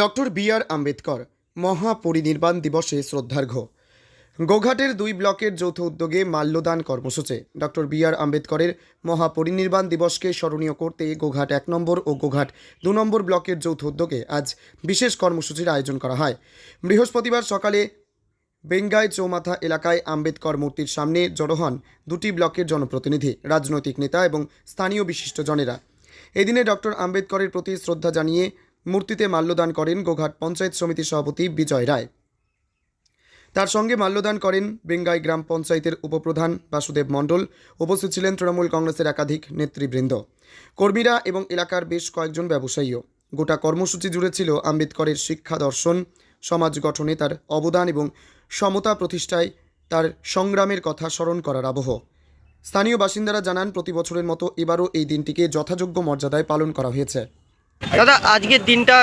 Doctor B R Ambedkar মহাপরিনির্বাণ দিবসে শ্রদ্ধার্ঘ্য। গোঘাটের দুই ব্লকের যৌথ উদ্যোগে মাল্যদান কর্মসূচি। ডক্টর বি আর আম্বেদকরের মহাপরিনির্বাণ দিবসকে স্মরণীয় করতে গোঘাট এক নম্বর ও গোঘাট দু নম্বর ব্লকের যৌথ উদ্যোগে আজ বিশেষ কর্মসূচির আয়োজন করা হয়। বৃহস্পতিবার সকালে বেঙ্গাই চৌমাথা এলাকায় আম্বেদকর মূর্তির সামনে জড়ো হন দুটি ব্লকের জনপ্রতিনিধি, রাজনৈতিক নেতা এবং স্থানীয় বিশিষ্টজনেরা। এদিনে ডক্টর আম্বেদকরের প্রতি শ্রদ্ধা জানিয়ে মূর্তিতে মাল্যদান করেন গোঘাট পঞ্চায়েত সমিতির সভাপতি বিজয় রায়। তার সঙ্গে মাল্যদান করেন বেঙ্গাই গ্রাম পঞ্চায়েতের উপপ্রধান বাসুদেব মণ্ডল। উপস্থিত ছিলেন তৃণমূল কংগ্রেসের একাধিক নেতৃবৃন্দ। কর্মীরা এবং এলাকার বেশ কয়েকজন ব্যবসায়ীও। গোটা কর্মসূচি জুড়ে ছিল আম্বেদকরের শিক্ষা দর্শন, সমাজ গঠনে তার অবদান এবং সমতা প্রতিষ্ঠায় তার সংগ্রামের কথা স্মরণ করার আবহ। স্থানীয় বাসিন্দারা জানান, প্রতি বছরের মতো এবারও এই দিনটিকে যথাযোগ্য মর্যাদায় পালন করা হয়েছে। দাদা, আজকের দিনটা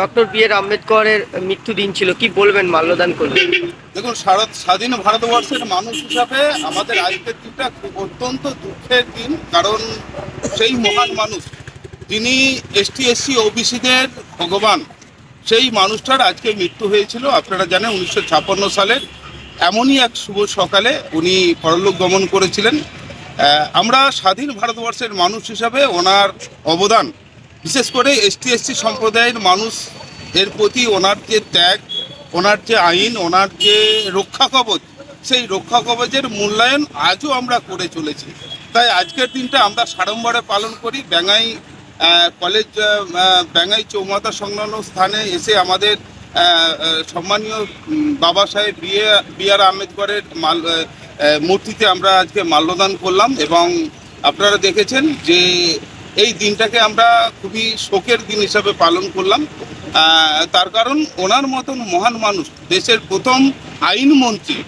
ডক্টর বি আর আম্বেদকরের মৃত্যু দিন ছিল। কি বলবেন, মাল্যদান করবেন দেখুন স্বাধীন ভারতবর্ষের মানুষ হিসাবে আমাদের আজকের দিনটা খুব অত্যন্ত দুঃখের দিন, কারণ সেই মহান মানুষ, যিনি এসটি এসসি ওবিসিদের ভগবান, সেই মানুষটার আজকে মৃত্যু হয়েছিল, আপনারা জানেন, উনিশশো ছাপ্পান্ন সালের এমনই এক শুভ সকালে উনি পরলোক গমন করেছিলেন। আমরা স্বাধীন ভারতবর্ষের মানুষ হিসাবে ওনার অবদান বিশেষ করে এসটি এসসি সম্প্রদায়ের মানুষ এর প্রতি ওনার যে ত্যাগ ওনার যে আইন ওনার যে রক্ষা কবচ সেই রক্ষা কবচের মূল্যায়ন আজও আমরা করে চলেছি। তাই আজকের দিনটা আমরা সাড়ম্বরে পালন করি। ব্যাঙ্গাই আহ, কলেজ আহ, চৌমাতা সংলগ্ন স্থানে এসে আমাদের সম্মানীয় বাবা সাহেব বিএ বি আর আম্বেদকরের মাল মূর্তিতে আমরা আজকে মাল্যদান করলাম এবং আপনারা দেখেছেন যে এই দিনটাকে আমরা খুবই শোকের দিন হিসাবে পালন করলাম। তার কারণ ওনার মতন মহান মানুষ, দেশের প্রথম আইনমন্ত্রী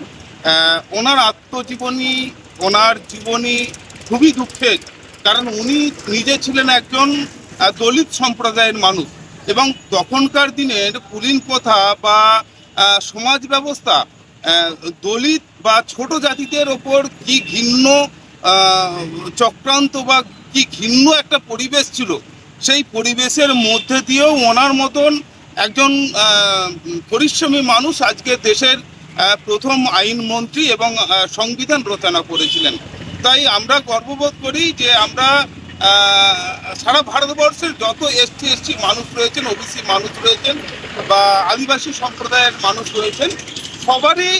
ওনার আত্মজীবনী, ওনার জীবনী খুবই দুঃখের, কারণ উনি নিজে ছিলেন একজন দলিত সম্প্রদায়ের মানুষ এবং তখনকার দিনের কুলীন প্রথা বা সমাজ ব্যবস্থা দলিত বা ছোট জাতিদের ওপর কি ঘিন্ন চক্রান্ত বা কি ঘিন্ন একটা পরিবেশ ছিল। সেই পরিবেশের মধ্যে দিয়েও ওনার মতন একজন পরিশ্রমী মানুষ আজকে দেশের প্রথম আইনমন্ত্রী এবং সংবিধান রচনা করেছিলেন। তাই আমরা গর্ববোধ করি যে আমরা সারা ভারতবর্ষের যত এসটি এসটি মানুষ রয়েছেন, ওবিসি মানুষ রয়েছেন বা আদিবাসী সম্প্রদায়ের মানুষ রয়েছেন, সবারই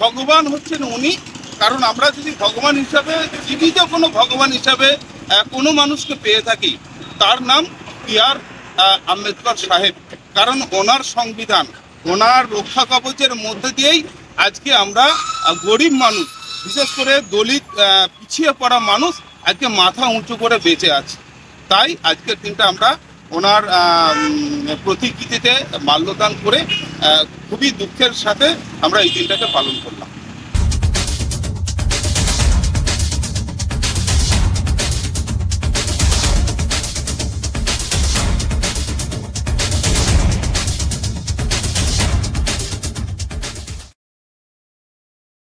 ভগবান হচ্ছেন উনি। কারণ আমরা যদি ভগবান হিসাবে জীবিত কোনো ভগবান হিসাবে কোনো মানুষকে পেয়ে থাকি, তার নাম বি আর আম্বেদকর সাহেব। কারণ ওনার সংবিধান, ওনার রক্ষা কবচের মধ্যে দিয়েই আজকে আমরা গরিব মানুষ, বিশেষ করে দলিত পিছিয়ে পড়া মানুষ, আজকে মাথা উঁচু করে বেঁচে আছে। তাই আজকের দিনটা আমরা ওনার প্রতিকৃতিতে মাল্যদান করে খুবই দুঃখের সাথে আমরা এই দিনটাকে পালন করলাম।